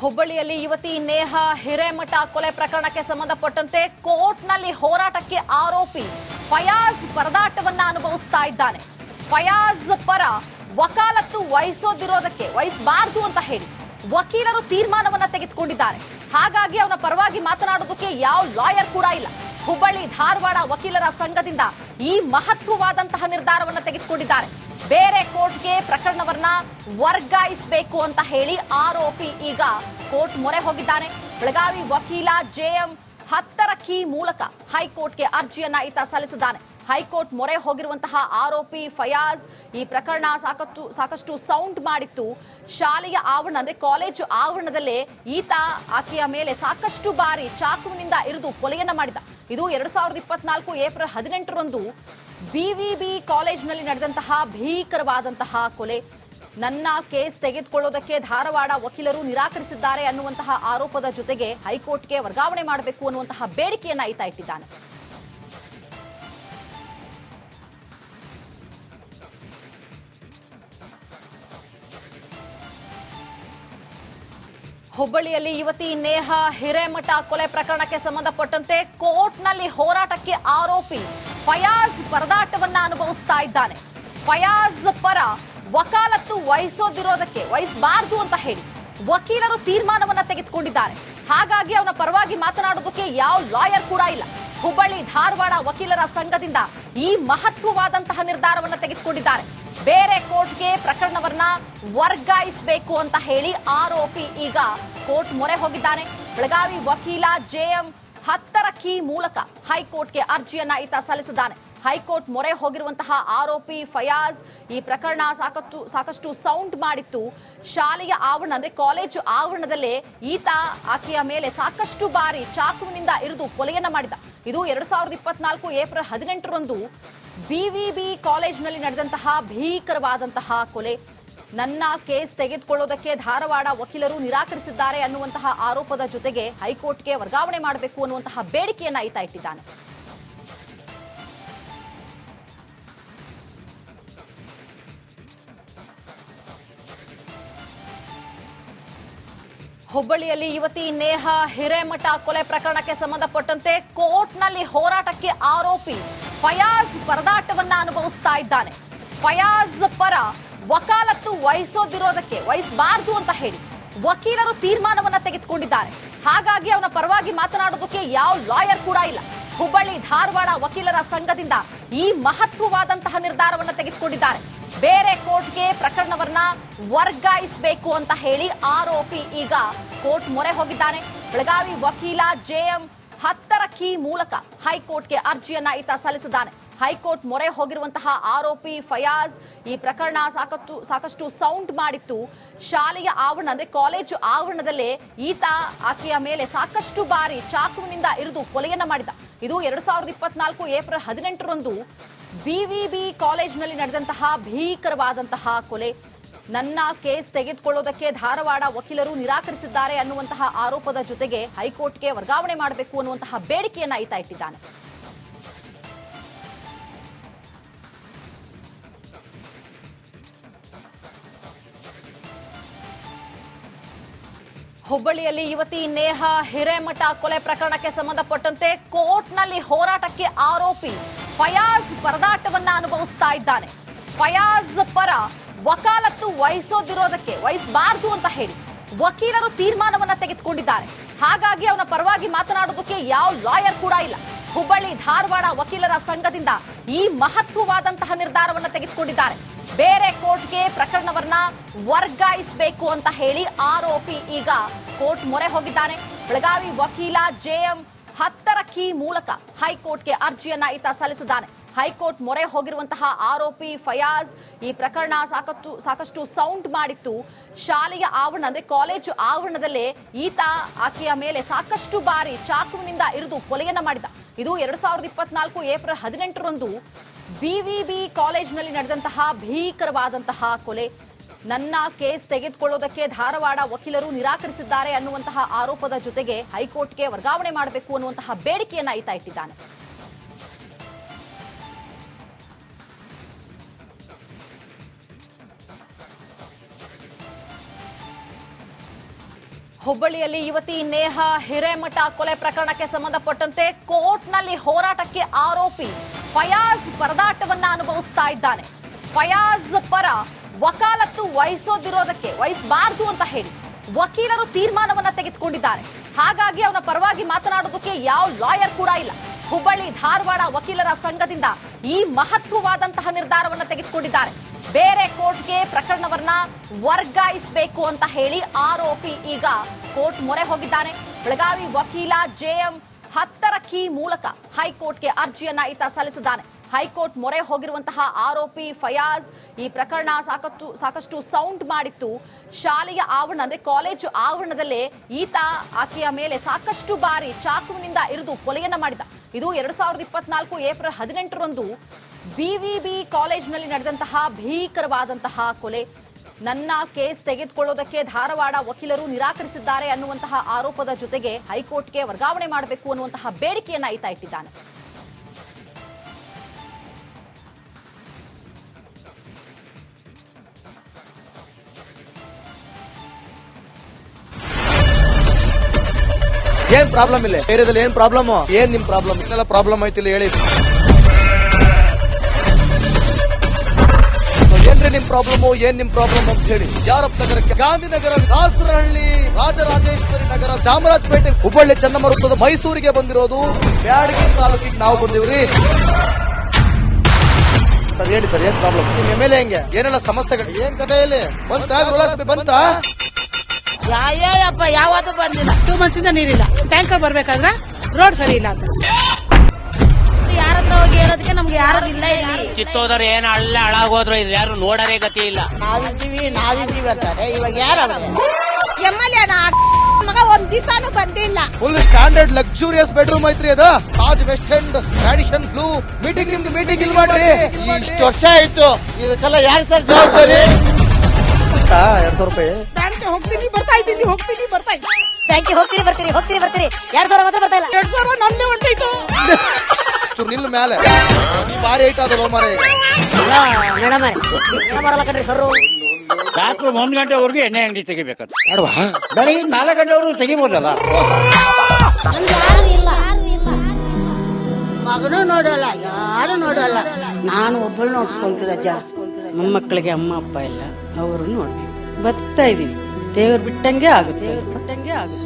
ಹುಬ್ಬಳ್ಳಿಯಲ್ಲಿ ಯುವತಿ ನೇಹ ಹಿರೇಮಠ ಕೊಲೆ ಪ್ರಕರಣಕ್ಕೆ ಸಂಬಂಧಪಟ್ಟಂತೆ ಕೋರ್ಟ್ನಲ್ಲಿ ಹೋರಾಟಕ್ಕೆ ಆರೋಪಿ ಫಯಾಜ್ ಪರದಾಟವನ್ನ ಅನುಭವಿಸ್ತಾ ಇದ್ದಾನೆ. ಫಯಾಜ್ ಪರ ವಕಾಲತ್ತು ವಹಿಸೋದಿರೋದಕ್ಕೆ, ವಹಿಸಬಾರದು ಅಂತ ಹೇಳಿ ವಕೀಲರು ತೀರ್ಮಾನವನ್ನ ತೆಗೆದುಕೊಂಡಿದ್ದಾರೆ. ಹಾಗಾಗಿ ಅವನ ಪರವಾಗಿ ಮಾತನಾಡೋದಕ್ಕೆ ಯಾವ ಲಾಯರ್ ಕೂಡ ಇಲ್ಲ. ಹುಬ್ಬಳ್ಳಿ ಧಾರವಾಡ ವಕೀಲರ ಸಂಘದಿಂದ ಈ ಮಹತ್ವವಾದಂತಹ ನಿರ್ಧಾರವನ್ನು ತೆಗೆದುಕೊಂಡಿದ್ದಾರೆ. ಬೇರೆ ಕೋರ್ಟ್ಗೆ ಪ್ರಕರಣವನ್ನ ವರ್ಗಾಯಿಸಬೇಕು ಅಂತ ಹೇಳಿ ಆರೋಪಿ ಈಗ ಕೋರ್ಟ್ ಮೊರೆ ಹೋಗಿದ್ದಾನೆ. ಬೆಳಗಾವಿ ವಕೀಲ ಜೆಎಂ ಹತ್ತರ ಕೀ ಮೂಲಕ ಹೈಕೋರ್ಟ್ಗೆ ಅರ್ಜಿಯನ್ನ ಈತ ಸಲ್ಲಿಸಿದ್ದಾನೆ. ಹೈಕೋರ್ಟ್ ಮೊರೆ ಹೋಗಿರುವಂತಹ ಆರೋಪಿ ಫಯಾಜ್ ಈ ಪ್ರಕರಣ ಸಾಕಷ್ಟು ಸಾಕಷ್ಟು ಸೌಂಡ್ ಮಾಡಿತ್ತು. ಶಾಲೆಯ ಆವರಣ, ಅಂದ್ರೆ ಕಾಲೇಜು ಆವರಣದಲ್ಲೇ ಈತ ಆಕೆಯ ಮೇಲೆ ಸಾಕಷ್ಟು ಬಾರಿ ಚಾಕುವಿನಿಂದ ಇರಿದು ಕೊಲೆಯನ್ನ ಮಾಡಿದ. ಇದು ಎರಡ್ ಸಾವಿರದ ಇಪ್ಪತ್ನಾಲ್ಕು ಏಪ್ರಿಲ್ ಹದಿನೆಂಟರಂದು ಬಿವಿಬಿ ಕಾಲೇಜ್ನಲ್ಲಿ ನಡೆದಂತಹ ಭೀಕರವಾದಂತಹ ಕೊಲೆ. ನನ್ನ ಕೇಸ್ ತೆಗೆದುಕೊಳ್ಳೋದಕ್ಕೆ ಧಾರವಾಡ ವಕೀಲರು ನಿರಾಕರಿಸಿದ್ದಾರೆ ಅನ್ನುವಂತಹ ಆರೋಪದ ಜೊತೆಗೆ ಹೈಕೋರ್ಟ್ಗೆ ವರ್ಗಾವಣೆ ಮಾಡಬೇಕು ಅನ್ನುವಂತಹ ಬೇಡಿಕೆಯನ್ನ ಈತ ಇಟ್ಟಿದ್ದಾನೆ. ಹುಬ್ಬಳ್ಳಿಯಲ್ಲಿ ಯುವತಿ ನೇಹಾ ಹಿರೇಮಠ ಕೊಲೆ ಪ್ರಕರಣಕ್ಕೆ ಸಂಬಂಧಪಟ್ಟಂತೆ ಕೋರ್ಟ್ನಲ್ಲಿ ಹೋರಾಟಕ್ಕೆ ಆರೋಪಿ ಫಯಾಜ್ ಪರದಾಟವನ್ನ ಅನುಭವಿಸ್ತಾ ಇದ್ದಾನೆ. ಫಯಾಜ್ ಪರ ವಕಾಲತ್ತು ವಹಿಸೋದಿರೋದಕ್ಕೆ ವಹಿಸಬಾರದು ಅಂತ ಹೇಳಿ ವಕೀಲರು ತೀರ್ಮಾನವನ್ನ ತೆಗೆದುಕೊಂಡಿದ್ದಾರೆ. ಹಾಗಾಗಿ ಅವನ ಪರವಾಗಿ ಮಾತನಾಡೋದಕ್ಕೆ ಯಾವ ಲಾಯರ್ ಕೂಡ ಇಲ್ಲ. ಹುಬ್ಬಳ್ಳಿ, ಧಾರವಾಡ ವಕೀಲರ ಸಂಘದಿಂದ ಈ ಮಹತ್ವವಾದಂತಹ ನಿರ್ಧಾರವನ್ನ ತೆಗೆದುಕೊಂಡಿದ್ದಾರೆ. ಬೇರೆ ಕೋರ್ಟ್ಗೆ ಪ್ರಕರಣವನ್ನ ವರ್ಗಾಯಿಸಬೇಕು ಅಂತ ಹೇಳಿ ಆರೋಪಿ ಈಗ ಕೋರ್ಟ್ ಮೊರೆ ಹೋಗಿದ್ದಾನೆ. ಬೆಳಗಾವಿ ವಕೀಲ ಜೆಎಂ ಹತ್ತರ ಕೀ ಮೂಲಕ ಹೈಕೋರ್ಟ್ಗೆ ಅರ್ಜಿಯನ್ನ ಈತ ಸಲ್ಲಿಸಿದ್ದಾನೆ. ಹೈಕೋರ್ಟ್ ಮೊರೆ ಹೋಗಿರುವಂತಹ ಆರೋಪಿ ಫಯಾಜ್ ಈ ಪ್ರಕರಣ ಸಾಕಷ್ಟು ಸಾಕಷ್ಟು ಸೌಂಡ್ ಮಾಡಿತ್ತು. ಶಾಲೆಯ ಆವರಣ ಅಂದ್ರೆ ಕಾಲೇಜು ಆವರಣದಲ್ಲೇ ಈತ ಆಕೆಯ ಮೇಲೆ ಸಾಕಷ್ಟು ಬಾರಿ ಚಾಕುವಿನಿಂದ ಇರಿದು ಕೊಲೆಯನ್ನ ಮಾಡಿದ. ಇದು ಎರಡ್ ಸಾವಿರದ ಇಪ್ಪತ್ನಾಲ್ಕು ಏಪ್ರಿಲ್ ಹದಿನೆಂಟರಂದು ಬಿವಿಬಿ ಕಾಲೇಜಿನಲ್ಲಿ ನಡೆದಂತಹ ಭೀಕರವಾದಂತಹ ಕೊಲೆ. ನನ್ನ ಕೇಸ್ ತೆಗೆದುಕೊಳ್ಳೋದಕ್ಕೆ ಧಾರವಾಡ ವಕೀಲರು ನಿರಾಕರಿಸಿದ್ದಾರೆ ಅನ್ನುವಂತಹ ಆರೋಪದ ಜೊತೆಗೆ ಹೈಕೋರ್ಟ್ಗೆ ವರ್ಗಾವಣೆ ಮಾಡಬೇಕು ಅನ್ನುವಂತಹ ಬೇಡಿಕೆಯನ್ನ ಈತ ಇಟ್ಟಿದ್ದಾನೆ. ಹುಬ್ಬಳ್ಳಿಯಲ್ಲಿ ಯುವತಿ ನೇಹ ಹಿರೇಮಠ ಕೊಲೆ ಪ್ರಕರಣಕ್ಕೆ ಸಂಬಂಧಪಟ್ಟಂತೆ ಕೋರ್ಟ್ನಲ್ಲಿ ಹೋರಾಟಕ್ಕೆ ಆರೋಪಿ ಫಯಾಜ್ ಪರದಾಟವನ್ನ ಅನುಭವಿಸ್ತಾ ಇದ್ದಾನೆ. ಫಯಾಜ್ ಪರ ವಕಾಲತ್ತು ವಹಿಸೋದಿರೋದಕ್ಕೆ, ವಹಿಸಬಾರದು ಅಂತ ಹೇಳಿ ವಕೀಲರು ತೀರ್ಮಾನವನ್ನ ತೆಗೆದುಕೊಂಡಿದ್ದಾರೆ. ಹಾಗಾಗಿ ಅವನ ಪರವಾಗಿ ಮಾತನಾಡೋದಕ್ಕೆ ಯಾವ ಲಾಯರ್ ಕೂಡ ಇಲ್ಲ. ಹುಬ್ಬಳ್ಳಿ, ಧಾರವಾಡ ವಕೀಲರ ಸಂಘದಿಂದ ಈ ಮಹತ್ವವಾದಂತಹ ನಿರ್ಧಾರವನ್ನ ತೆಗೆದುಕೊಂಡಿದ್ದಾರೆ. ಬೇರೆ ಕೋರ್ಟ್ಗೆ ಪ್ರಕರಣವನ್ನ ವರ್ಗಾಯಿಸಬೇಕು ಅಂತ ಹೇಳಿ ಆರೋಪಿ ಈಗ ಕೋರ್ಟ್ ಮೊರೆ ಹೋಗಿದ್ದಾನೆ. ಬೆಳಗಾವಿ ವಕೀಲ ಜೆಎಂ ಹತ್ತರ ಕೀ ಮೂಲಕ ಹೈಕೋರ್ಟ್ಗೆ ಅರ್ಜಿಯನ್ನ ಈತ ಸಲ್ಲಿಸಿದ್ದಾನೆ. ಹೈಕೋರ್ಟ್ ಮೊರೆ ಹೋಗಿರುವಂತಹ ಆರೋಪಿ ಫಯಾಜ್ ಈ ಪ್ರಕರಣ ಸಾಕಷ್ಟು ಸಾಕಷ್ಟು ಸೌಂಡ್ ಮಾಡಿತ್ತು. ಶಾಲೆಯ ಆವರಣ ಅಂದ್ರೆ ಕಾಲೇಜು ಆವರಣದಲ್ಲೇ ಈತ ಆಕೆಯ ಮೇಲೆ ಸಾಕಷ್ಟು ಬಾರಿ ಚಾಕುವಿನಿಂದ ಇರಿದು ಕೊಲೆಯನ್ನ ಮಾಡಿದ ಇದು ಎರಡ್ ಸಾವಿರದ ಇಪ್ಪತ್ನಾಲ್ಕು ಏಪ್ರಿಲ್ ಹದಿನೆಂಟರಂದು ಬಿವಿಬಿ ಕಾಲೇಜ್ನಲ್ಲಿ ನಡೆದಂತಹ ಭೀಕರವಾದಂತಹ ಕೊಲೆ. ನನ್ನ ಕೇಸ್ ತೆಗೆದುಕೊಳ್ಳೋದಕ್ಕೆ ಧಾರವಾಡ ವಕೀಲರು ನಿರಾಕರಿಸಿದ್ದಾರೆ ಅನ್ನುವಂತಹ ಆರೋಪದ ಜೊತೆಗೆ ಹೈಕೋರ್ಟ್ಗೆ ವರ್ಗಾವಣೆ ಮಾಡಬೇಕು ಅನ್ನುವಂತಹ ಬೇಡಿಕೆಯನ್ನ ಈತ ಇಟ್ಟಿದ್ದಾನೆ. ಹುಬ್ಬಳ್ಳಿಯಲ್ಲಿ ಯುವತಿ ನೇಹ ಹಿರೇಮಠ ಕೊಲೆ ಪ್ರಕರಣಕ್ಕೆ ಸಂಬಂಧಪಟ್ಟಂತೆ ಕೋರ್ಟ್ನಲ್ಲಿ ಹೋರಾಟಕ್ಕೆ ಆರೋಪಿ ಫಯಾಜ್ ಪರದಾಟವನ್ನ ಅನುಭವಿಸ್ತಾ ಇದ್ದಾನೆ. ಫಯಾಜ್ ಪರ ವಕಾಲತ್ತು ವಹಿಸೋದಿರೋದಕ್ಕೆ, ವಹಿಸಬಾರದು ಅಂತ ಹೇಳಿ ವಕೀಲರು ತೀರ್ಮಾನವನ್ನ ತೆಗೆದುಕೊಂಡಿದ್ದಾರೆ. ಹಾಗಾಗಿ ಅವನ ಪರವಾಗಿ ಮಾತನಾಡೋದಕ್ಕೆ ಯಾವ ಲಾಯರ್ ಕೂಡ ಇಲ್ಲ. ಹುಬ್ಬಳ್ಳಿ ಧಾರವಾಡ ವಕೀಲರ ಸಂಘದಿಂದ ಈ ಮಹತ್ವವಾದಂತಹ ನಿರ್ಧಾರವನ್ನು ತೆಗೆದುಕೊಂಡಿದ್ದಾರೆ. ಬೇರೆ ಕೋರ್ಟ್ಗೆ ಪ್ರಕರಣವನ್ನ ವರ್ಗಾಯಿಸಬೇಕು ಅಂತ ಹೇಳಿ ಆರೋಪಿ ಈಗ ಕೋರ್ಟ್ ಮೊರೆ ಹೋಗಿದ್ದಾನೆ. ಬೆಳಗಾವಿ ವಕೀಲ ಜೆಎಂ ಹತ್ತರ ಕೀ ಮೂಲಕ ಹೈಕೋರ್ಟ್ಗೆ ಅರ್ಜಿಯನ್ನ ಈತ ಸಲ್ಲಿಸಿದ್ದಾನೆ. ಹೈಕೋರ್ಟ್ ಮೊರೆ ಹೋಗಿರುವಂತಹ ಆರೋಪಿ ಫಯಾಜ್ ಈ ಪ್ರಕರಣ ಸಾಕಷ್ಟು ಸಾಕಷ್ಟು ಸೌಂಡ್ ಮಾಡಿತ್ತು. ಶಾಲೆಯ ಆವರಣ, ಅಂದ್ರೆ ಕಾಲೇಜು ಆವರಣದಲ್ಲೇ ಈತ ಆಕೆಯ ಮೇಲೆ ಸಾಕಷ್ಟು ಬಾರಿ ಚಾಕುವಿನಿಂದ ಇರಿದು ಕೊಲೆಯನ್ನ ಮಾಡಿದ. ಇದು ಎರಡ್ ಸಾವಿರದ ಇಪ್ಪತ್ನಾಲ್ಕು ಏಪ್ರಿಲ್ ಹದಿನೆಂಟರಂದು ಬಿವಿಬಿ ಕಾಲೇಜ್ನಲ್ಲಿ ನಡೆದಂತಹ ಭೀಕರವಾದಂತಹ ಕೊಲೆ. ನನ್ನ ಕೇಸ್ ತೆಗೆದುಕೊಳ್ಳೋದಕ್ಕೆ ಧಾರವಾಡ ವಕೀಲರು ನಿರಾಕರಿಸಿದ್ದಾರೆ ಅನ್ನುವಂತಹ ಆರೋಪದ ಜೊತೆಗೆ ಹೈಕೋರ್ಟ್ಗೆ ವರ್ಗಾವಣೆ ಮಾಡಬೇಕು ಅನ್ನುವಂತಹ ಬೇಡಿಕೆಯನ್ನ ಈತ ಇಟ್ಟಿದ್ದಾನೆ. ಹುಬ್ಬಳ್ಳಿಯಲ್ಲಿ ಯುವತಿ ನೇಹಾ ಹಿರೇಮಠ ಕೊಲೆ ಪ್ರಕರಣಕ್ಕೆ ಸಂಬಂಧಪಟ್ಟಂತೆ ಕೋರ್ಟ್ನಲ್ಲಿ ಹೋರಾಟಕ್ಕೆ ಆರೋಪಿ. ಫಯಾಜ್ ಪರದಾಟವನ್ನ ಅನುಭವಿಸ್ತಾ ಇದ್ದಾನೆ. ಫಯಾಜ್ ಪರ ವಕಾಲತ್ತು ವಹಿಸೋದಿರೋದಕ್ಕೆ ವಹಿಸಬಾರದು ಅಂತ ಹೇಳಿ ವಕೀಲರು ತೀರ್ಮಾನವನ್ನ ತೆಗೆದುಕೊಂಡಿದ್ದಾರೆ. ಹಾಗಾಗಿ ಅವನ ಪರವಾಗಿ ಮಾತನಾಡೋದಕ್ಕೆ ಯಾವ ಲಾಯರ್ ಕೂಡ ಇಲ್ಲ. ಹುಬ್ಬಳ್ಳಿ, ಧಾರವಾಡ ವಕೀಲರ ಸಂಘದಿಂದ ಈ ಮಹತ್ವವಾದಂತಹ ನಿರ್ಧಾರವನ್ನ ತೆಗೆದುಕೊಂಡಿದ್ದಾರೆ. ಬೇರೆ ಕೋರ್ಟ್ಗೆ ಪ್ರಕರಣವನ್ನ ವರ್ಗಾಯಿಸಬೇಕು ಅಂತ ಹೇಳಿ ಆರೋಪಿ ಈಗ ಕೋರ್ಟ್ ಮೊರೆ ಹೋಗಿದ್ದಾನೆ. ಬೆಳಗಾವಿ ವಕೀಲ ಜೆಎಂ ಹತ್ತರ ಕೀ ಮೂಲಕ ಹೈಕೋರ್ಟ್ಗೆ ಅರ್ಜಿಯನ್ನ ಈತ ಸಲ್ಲಿಸಿದ್ದಾನೆ. ಹೈಕೋರ್ಟ್ ಮೊರೆ ಹೋಗಿರುವಂತಹ ಆರೋಪಿ ಫಯಾಜ್ ಈ ಪ್ರಕರಣ ಸಾಕಷ್ಟು ಸಾಕಷ್ಟು ಸೌಂಡ್ ಮಾಡಿತ್ತು. ಶಾಲೆಯ ಆವರಣ, ಅಂದ್ರೆ ಕಾಲೇಜು ಆವರಣದಲ್ಲೇ ಈತ ಆಕೆಯ ಮೇಲೆ ಸಾಕಷ್ಟು ಬಾರಿ ಚಾಕುವಿನಿಂದ ಇರಿದು ಕೊಲೆಯನ್ನ ಮಾಡಿದ. ಇದು ಎರಡು ಸಾವಿರದ ಇಪ್ಪತ್ನಾಲ್ಕು ಏಪ್ರಿಲ್ ಹದಿನೆಂಟರಂದು ಬಿವಿಬಿ ಕಾಲೇಜಿನಲ್ಲಿ ನಡೆದಂತಹ ಭೀಕರವಾದಂತಹ ಕೊಲೆ. ನನ್ನ ಕೇಸ್ ತೆಗೆದುಕೊಳ್ಳೋದಕ್ಕೆ ಧಾರವಾಡ ವಕೀಲರು ನಿರಾಕರಿಸಿದ್ದಾರೆ ಅನ್ನುವಂತಹ ಆರೋಪದ ಜೊತೆಗೆ ಹೈಕೋರ್ಟ್ಗೆ ವರ್ಗಾವಣೆ ಮಾಡಬೇಕು ಅನ್ನುವಂತಹ ಬೇಡಿಕೆಯನ್ನ ಈತ ಇಟ್ಟಿದ್ದಾನೆ. ಏನ್ ಪ್ರಾಬ್ಲಮ್ ಇಲ್ಲ? ಏರಿಯಾದಲ್ಲಿ ಏನ್ ಪ್ರಾಬ್ಲಮ್ ಏನ್ ನಿಮ್ ಪ್ರಾಬ್ಲಮ್ ಇನ್ನೆಲ್ಲ ಪ್ರಾಬ್ಲಮ್ ಐತಿಲ್ಲ ಹೇಳಿ. ಏನ್ರಿ ನಿಮ್ ಪ್ರಾಬ್ಲಮ್ ಏನ್ ನಿಮ್ ಪ್ರಾಬ್ಲಮ್ ಅಂತ ಹೇಳಿ ಯಾರಪ್ಪ ನಗರಕ್ಕೆ? ಗಾಂಧಿನಗರ ದಾಸರಹಳ್ಳಿ ರಾಜರಾಜೇಶ್ವರಿ ನಗರ ಚಾಮರಾಜಪೇಟೆ ಹುಬ್ಬಳ್ಳಿ ಚನ್ನಮರುತ್ತದ ಮೈಸೂರಿಗೆ ಬಂದಿರೋದು ಬ್ಯಾಡಗಿ ತಾಲೂಕಿಗೆ ನಾವು ಬಂದಿವ್ರಿ. ಸರ್ ಹೇಳಿ ಸರ್ ಏನ್ ಪ್ರಾಬ್ಲಮ್ ನಿಮ್ ಎಂ ಎಲ್ ಎ ಹೆಂಗೆ? ಏನೆಲ್ಲ ಸಮಸ್ಯೆಗಳು? ಏನ್ ಕಥೆ ಇಲ್ಲಿ? ಬಂತ? ಬಂತ? ಯಾವತ್ತು ಯಾವತ್ತೂ ಬಂದಿಲ್ಲ. ಟೂ ಮಂತ್ಸ್ ಇಂದ ನೀರಿಲ್ಲ. ಟ್ಯಾಂಕರ್ ಬರ್ಬೇಕಾದ್ರೆ ರೋಡ್ ಸರಿ ಇಲ್ಲ ಅಂತ. ಹತ್ರ ಹೋಗಿ ಹೇಳೋದಕ್ಕೆ ನಮ್ಗೆ ಯಾರು ಇಲ್ಲ ಇಲ್ಲಿ. ಕಿತ್ತೋದ್ರೆ ಏನ್ ಅಳ್ಳ ಹಾಳಾಗೋದ್ರು ಇದು ಯಾರು ನೋಡರೇ ಗತಿ ಇಲ್ಲ. ನಾವಿದ್ದೀವಿ ನಾವಿದ್ದೀವಿ ಅಂತಾರೆ. ಇವಾಗ ಯಾರು ಎಂ ಎಲ್ ಮಗ ಒಂದ್ ದಿವಸನೂ ಬಂದಿಲ್ಲ. ಫುಲ್ ಸ್ಟ್ಯಾಂಡರ್ಡ್ ಲಕ್ಸುರಿಯಸ್ ಬೆಡ್ರೂಮ್ ಐತ್ರಿ ಅದ. Taj west end tradition blue meeting ನಿಮ್ದು ಮೀಟಿಂಗ್ ಇಲ್ಲಿ ಮಾಡ್ರಿ. ಇಷ್ಟು ವರ್ಷ ಆಯ್ತು. ಇದಕ್ಕೆಲ್ಲ ಯಾರು ಸರ್ ಜವಾಬ್ದಾರಿ? ಎರಡ್ ಸಾವಿರ ರೂಪಾಯಿ. ಬ್ಯಾಂಕ್ ಹೋಗ್ತೀನಿ ಬರ್ತಾ ಇದ್ದೀನಿ ಹೋಗ್ತೀನಿ ಬರ್ತಾ ಇದ್ದೀನಿ. ಬ್ಯಾಂಕಿಗೆ ಹೋಗ್ತೀನಿ ಬರ್ತೀನಿ ಹೋಗ್ತೀನಿ ಬರ್ತೀನಿ ಎರಡ್ ಸಾವಿರ ಮಾತ್ರ ಬರ್ತಾ ಇಲ್ಲ. ಎರಡ್ ಸಾವಿರ ನನ್ನೇ ಹೊಂಟೈತು ನಿಲ್ ಮೇಲೆ ಈ ಬಾರಿ ಐಟ್ ಅದಲ್ಲ ಮಾರೆ ಮೇಡಮ್ ಬರಲ್ಲ ಕಣ್ರಿ ಸರ್. ರಾತ್ರಿ ಒಂದ್ ಗಂಟೆವರೆಗೂ ಎಣ್ಣೆ ಅಂಗಡಿ ತೆಗಿಬೇಕು ಅಡ್ವಾ ಬೆಳಿಗ್ಗೆ ನಾಲ್ಕು ಗಂಟೆವರೆಗೂ ತೆಗಿಬೋದಲ್ಲ? ಮಗನೂ ನೋಡಲ್ಲ ಯಾರು ನೋಡಲ್ಲ. ನಾನು ಒಬ್ಬಳು ನೋಡ್ಸ್ಕೊಂತೀರಜ್ಜ ನಮ್ಮ ಮಕ್ಕಳಿಗೆ ಅಮ್ಮ ಅಪ್ಪ ಇಲ್ಲ ಅವರು ನೋಡ್ಬೇಕು. ಬರ್ತಾ ಇದೀವಿ. ದೇವ್ರು ಬಿಟ್ಟಂಗೆ ಆಗುತ್ತೆ ದೇವ್ರು ಬಿಟ್ಟಂಗೆ ಆಗುತ್ತೆ.